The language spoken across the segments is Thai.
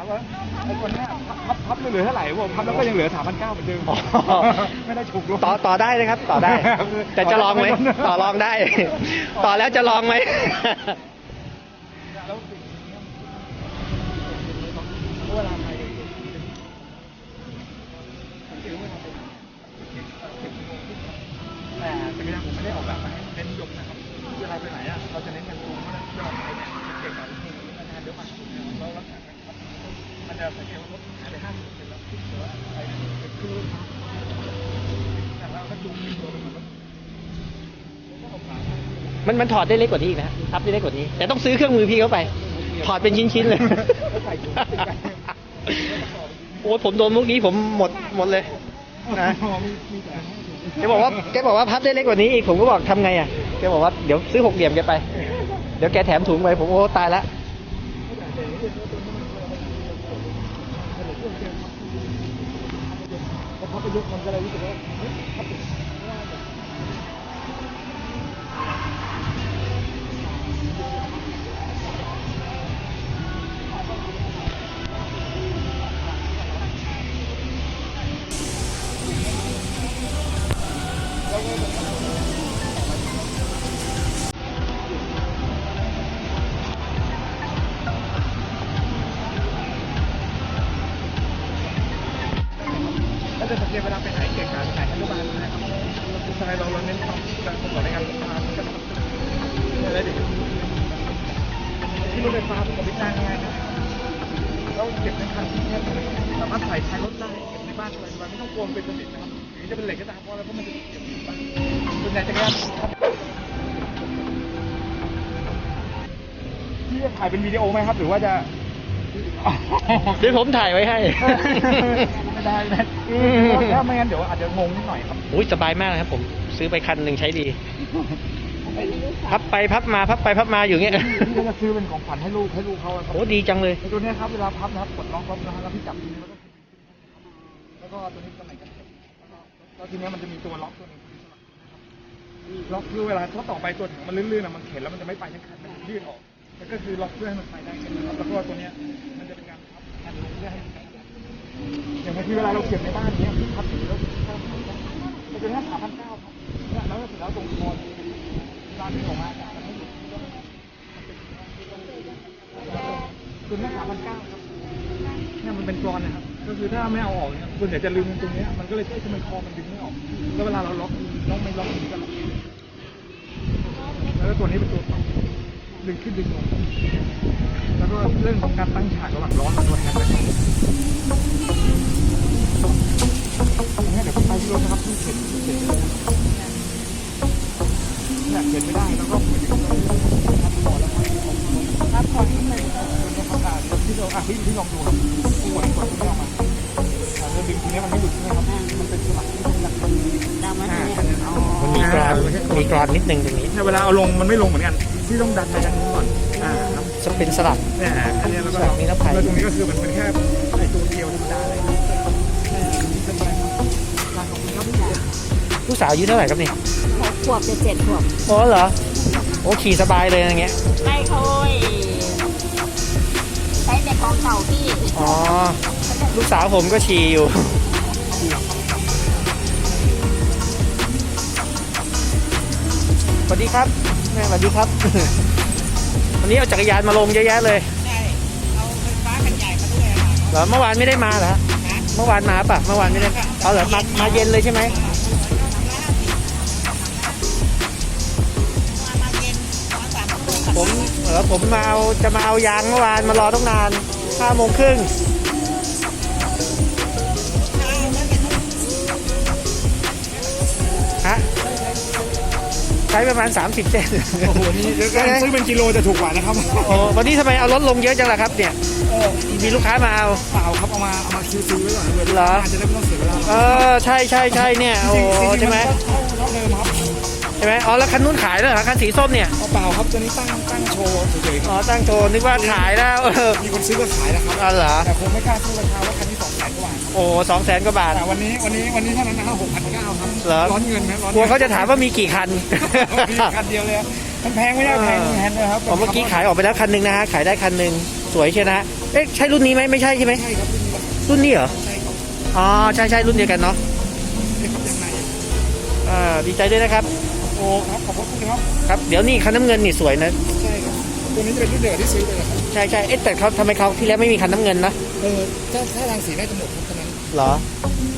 ามว่าไอ้คนเนี้ยพับพับไม่เหลือเท่าไหร่ผมพับแล้วก็ยังเหลือสามพันเก้าเหมือนเดิมอ๋อ ไม่ได้ถูกลง ต่อต่อได้เลยครับ ต่อได้ แต่จะลองไหมต่อลองได้ ต่อแล้วจะลองไหม มันมันถอดได้เล็กกว่านี้อีกนะพับได้เล็กกว่านี้ แต่ต้องซื้อเครื่องมือพี่เข้าไป ถอดเป็นชิ้นๆเลย โอ้ยผมโดนมุกนี้ผมหมดหมดเลยนะแกบอกว่าแกบอกว่าพับได้เล็กกว่านี้อีกผมก็บอกทำไงอะแกบอกว่าเดี๋ยวซื้อหกเหลี่ยมแกไป เดี๋ยวแกแถมถุงไปผมโอ้ตายละ พอไป ถ้าเป็นถ้าจะสังเกตเวลาไปไหนเก่งการไหนให้รู้บ้านนะครับทำไมเราเราเน้นความการคนต่อในงานทำงานมันก็อะไรดิที่รถไฟฟ้าผมกับพี่จ้างงานะเราเก็บในคันที่แค่สามารถใส่ท้ายรถได้เก็บในบ้านอะไรไม่ต้องกลัวเป็นสนิทนะครับหรือจะเป็นเหล็กก็ตามเพราะอะไรเพราะมันจะเก็บอยู่บ้านส่วนใหญ่จะแค่ที่จะถ่ายเป็นวิดีโอไหมครับ หรือว่าจะเดี๋ยวผมถ่ายไว้ให้ ไม่ได้นะอืม ถ้าไม่งั้นเดี๋ยวอาจจะงงนิดหน่อยครับอุ้ยสบายมากนะครับผมซื้อไปคันหนึ่งใช้ดี พับไปพับมาพับไปพับมาอยู่เงี้ยพี่ก็จะซื้อเป็นของขวัญให้ลูกให้ลูกเขาอะครับโอ้ดีจังเลย ไอ้ตัวเนี้ยครับเวลาพับนะครับกดล็อกล็อกนะฮะแล้วพี่จับตรงนี้แล้วก็แล้วก็ตัวนี้ตำแหน่งกันเก็บแล้วก็แล้วทีเนี้ยมันจะมีตัวล็อกตัวหนึงล็อกเพื่อเวลาถ้าต่อไปตัวถังมันลื่นๆอะมันเข็นแล้วมันจะไม่ไปทั้งคันมันยืดออกแล้วก็คือล็อกเพื่อให้มันไปได้นะครับแล้วก็ตัวเนี้ยมันจะเป็นการพับแผ่นลงเพื่อให้มัน ไปได้อย่างทีเวลาเราเก็บในบ้านเนี้ยพี่พับถึงแล้วเข้าถังได้มันจะแค่สามพันเก้าครับแล้วเสร็จแล้วตรงคอนร้านที่ออกมาอากาศมันไม่หยุดตัวนี้สามพันเก้าครับเนี่ยมันเป็นกรอนนะครับก็คือถ้าไม่เอาออกเนี่ยส่วนใหญ่จะลืมตรงนี้มันก็เลยเอ๊ะทำไมคอมันดึงไม่ออกแล้วเวลาเราล็อกล็อกไม่ล็อกมันก็ล็อกแล้วตัวนี้เป็นตัวต่อดึงขึ้นดึงลงแล้วก็เรื่องของการตั้งฉากระหว่างล้อนกับตัวแฮนด์เลย มีกรอนนิดนึงตรงนี้เนี่ยเวลาเอาลงมันไม่ลงเหมือนกันที่ต้องดันไปทางนู้นก่อนอ่าครับจะเป็นสลักเนี่ยอันเนี้ยแล้วก็สลักนิรภัยแล้วตรงนี้ก็คือมันเป็นแค่ไอตัวเดียวธรรมดาเลยเออเป็นไรครับขอบคุณครับพี่ลูกสาวอายุเท่าไหร่ครับนี่หกขวบจะเจ็ดขวบอ๋อเหรอโอ้ขี่สบายเลยอย่างเงี้ยไม่เขาไอ้ใช้แต่ของเก่าพี่อ๋อลูกสาวผมก็ขี่อยู่ วัสดีครับแม่สวัสดีครับ วันนี้เอาจักรยานมาลงเยอะแยะเลยใช่เอาไฟฟ้ากันใหญ่มาด้วยค่ะเหรอเมื่อวานไม่ได้มาเหรอฮะเมื่อวานมาปะเมื่อวานไม่ได้เอาเหรอมามาเย็นเลยใช่ไหมมาเย็นสองสามทุ่มผมเออผมมาเอาจะมาเอายางเมื่อวานมารอต้องนานห้าโมงครึ่ง ใช้ประมาณ 30เซนโอ้โหนี่การซื้อเป็นกิโลจะถูกกว่านะครับโอ้วันนี้ทำไมเอารถลงเยอะจังล่ะครับเนี่ย เออมีลูกค้ามาเอา เปล่าครับเอามาเอามาซื้อซื้อไว้ก่อนเลยเหรอจะได้ไม่ต้องเสียเวลาเออใช่ใช่ใช่เนี่ยโอ้จริงๆใช่ไหมนก็เท่าเดิมครับใช่ไหมอ๋อแล้วคันนู้นขายแล้วเหรอคันสีส้มเนี่ยเอาเปล่าครับตัวนี้ตั้งตั้งโชว์เฉยๆคอ๋รับอตั้งโชว์นึกว่าขายแล้วเออมีคนซื้อก็ขายนะครับ อ๋อเหรอแต่คงไม่กล้าซื้อราคาว่าคันที่สองแสนกว่าครับ โอ้สองแสนกว่าบาท แต่วันนี้วันนี้วันนี้เท่านั้นนะครับหกพันเก้าครับเหรอ ร้อนเงินไหมร้อนกลัวเขาจะถามว่ามีกี่คัน มีคันเดียวเลยมันแพงไม่ได้แพงแพงเลยครับผมเมื่อกี้ขายออกไปแล้วคันหนึ่งนะฮะขายได้คันหนึ่งสวยเชียวนะคเอ๊ะใช่รุ่นนี้ไหมไม่ใช่ใช่ไหมใช่ครับรุ่นนี้ครับรุ่นนี้เหรอใช่ครับอ๋อใช่ใช่รุ่นเดียวกันเนาะนี่ครับยังไงอ่าดีใจด้วยนะครับ โอ้ครับขอบคุณครับครับเดี๋ยวนี่คันน้ำเงินนี่สวยนะ ใช่ครับตัวนี้จะเป็นรุ่นเดียวกับที่ซื้อไปเลยครับใช่ใช่เอ๊ะแต่เขาทำไมเขาที่แล้วไม่มีคันน้ำเงินนะเออถ้าถ้าทางสีน่าจะหมดครับตอนนั้น เหรอ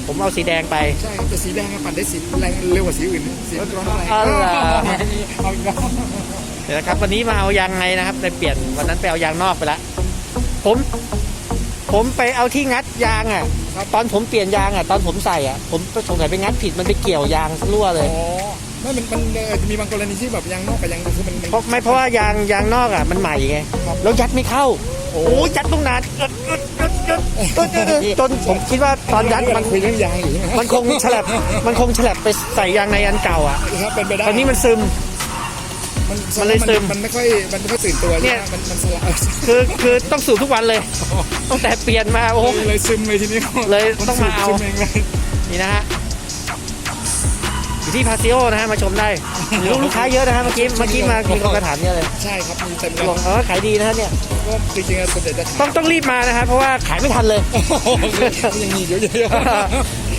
ผมเอาสีแดงไป ใช่ครับแต่สีแดงอะปั่นได้สีแรงเร็วกว่าสีอื่นนะสีร้อนแรงอ๋อเหรอ เอาอีกแล้วเดี๋ยวนะครับวันนี้มาเอายางไงนะครับไปเปลี่ยนวันนั้นไปเอายางนอกไปละผม ผมไปเอาที่งัดยางอะ ตอนผมเปลี่ยนยางอะ ตอนผมใส่อะผมสงสัยไปงัดผิดมันไปเกี่ยวยางรั่วเลยอ๋อไม่มันมันเอ่อจะมีบางกรณีที่แบบยางนอกกับยางในคือมันมัน เพราะไม่เพราะว่ายางยางนอกอะมันใหม่ไงแล้วยัดไม่เข้า โอ้โอ้ยยัดตรงนานอึดอึดอึดอึ ดอึดอึดอึดจนผมคิดว่าตอนยัดมันคุยเรื่องยางอยู่ใช่ไหมมันคงฉลับมันคงฉลับไปใส่ยางในอันเก่าอะครับเป็นไปได้ตอนนี้มันซึม มันเลยซึมมันไม่ค่อยมันไม่ค่อยตื่นตัวเนี่ยมันมันสละคือคือต้องสูบทุกวันเลยตั้งแต่เปลี่ยนมาโอ้โหเลยซึมเลยทีนี้เลยต้องมาเอาซึมเองเลยนี่นะฮะ อยู่ที่พาซิโอนะฮะมาชมได้ลูกลูกค้าเยอะนะฮะเมื่อกี้เมื่อกี้มามีคนกระถามเยอะเลยใช่ครับมีเต็มเลลยงเออขายดีนะฮะเนี่ยก็จริงๆอะสมเด็จจะต้องต้องรีบมานะฮะเพราะว่าขายไม่ทันเลยยังมีเยอะเยอะ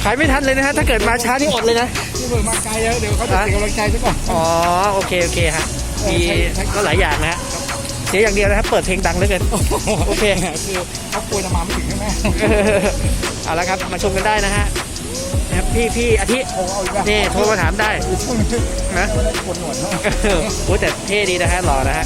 ขายไม่ทันเลยนะฮะถ้าเกิดมาช้านี่อดเลยนะที่เปิดมาไกลแล้วเดี๋ยวเขาจะเสียกำลังใจซะก่อนอ๋อโอเคโอเคฮะมีใช่ใช่ก็หลายอย่างนะฮะเสียอย่างเดียวนะครับเปิดเพลงดังเหลือเกินโอเคคือเขากลัวจะมาไม่ถึงใช่ไหมเอาละครับมาชมกันได้นะฮะ นะครับพี่พี่อาทิโอ้เอาอีกแล้วนี่โทรมาถามได้ช่วงนี้นะไม่ได้กดหนวดเนาะโอ้แต่เท่ดีนะฮะหล่อนะฮะ